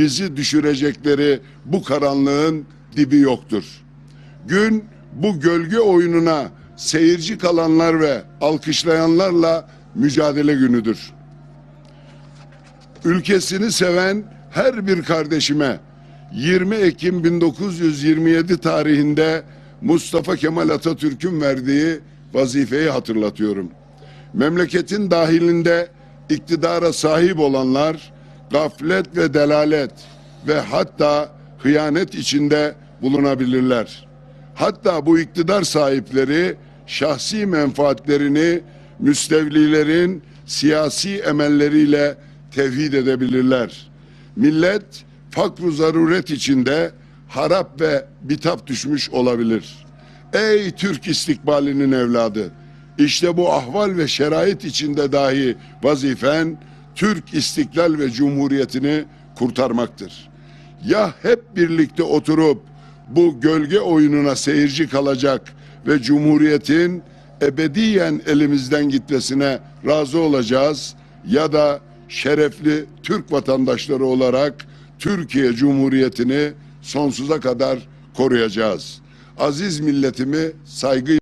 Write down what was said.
bizi düşürecekleri bu karanlığın dibi yoktur. Gün bu gölge oyununa seyirci kalanlar ve alkışlayanlarla mücadele günüdür. Ülkesini seven her bir kardeşime 20 Ekim 1927 tarihinde Mustafa Kemal Atatürk'ün verdiği vazifeyi hatırlatıyorum. Memleketin dahilinde iktidara sahip olanlar gaflet ve delalet ve hatta hıyanet içinde bulunabilirler. Hatta bu iktidar sahipleri şahsi menfaatlerini müstevlilerin siyasi emelleriyle tevhid edebilirler. Millet fakru zaruret içinde harap ve bitap düşmüş olabilir. Ey Türk istikbalinin evladı! İşte bu ahval ve şerait içinde dahi vazifen Türk istiklal ve cumhuriyetini kurtarmaktır. Ya hep birlikte oturup bu gölge oyununa seyirci kalacak ve cumhuriyetin ebediyen elimizden gitmesine razı olacağız ya da şerefli Türk vatandaşları olarak Türkiye Cumhuriyeti'ni sonsuza kadar koruyacağız. Aziz milletimi saygı